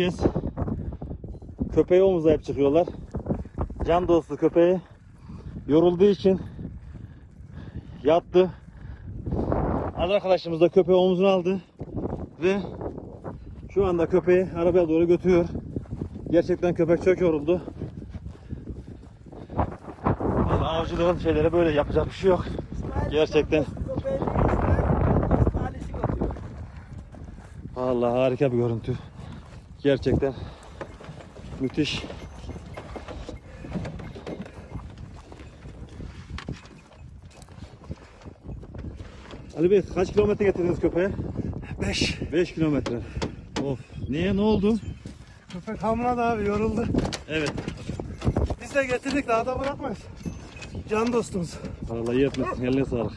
kez köpeği omuzlayıp çıkıyorlar. Can dostu köpeği yorulduğu için yattı. Ali arkadaşımız da köpeği omzuna aldı ve şu anda köpeği arabaya doğru götürüyor. Gerçekten köpek çok yoruldu. Vallahi avcılığın şeyleri böyle yapacak bir şey yok. Gerçekten. Vallahi harika bir görüntü. Gerçekten müthiş. Ali Bey kaç kilometre getirdiniz köpeğe? 5. 5 kilometre. Of. Niye ne oldu? Köpek hamladı abi yoruldu. Evet. Biz de getirdik daha da bırakmayız. Can dostumuz. Vallahi iyi etmişsin. Eline sağlık.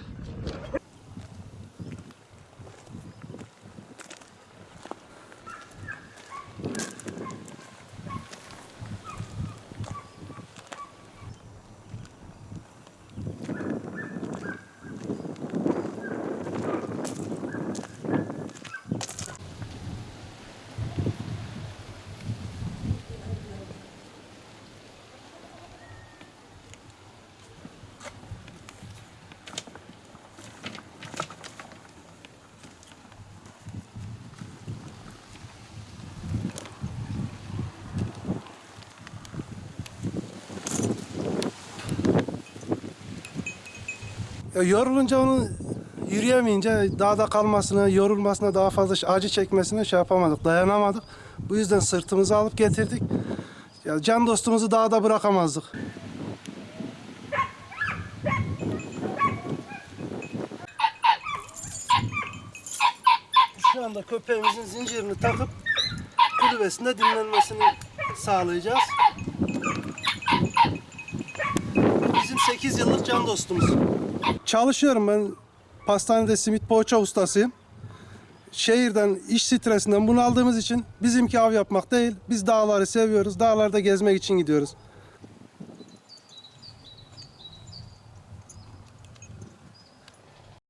Yorulunca onu yürüyemeyince dağda kalmasına, yorulmasına, daha fazla acı çekmesine şey yapamadık, dayanamadık. Bu yüzden sırtımızı alıp getirdik. Ya can dostumuzu dağda bırakamazdık. Şu anda köpeğimizin zincirini takıp kulübesinde dinlenmesini sağlayacağız. 8 yıllık can dostumuz. Çalışıyorum ben. Pastanede simit poğaça ustasıyım. Şehirden, iş stresinden bunaldığımız için bizimki av yapmak değil. Biz dağları seviyoruz. Dağlarda gezmek için gidiyoruz.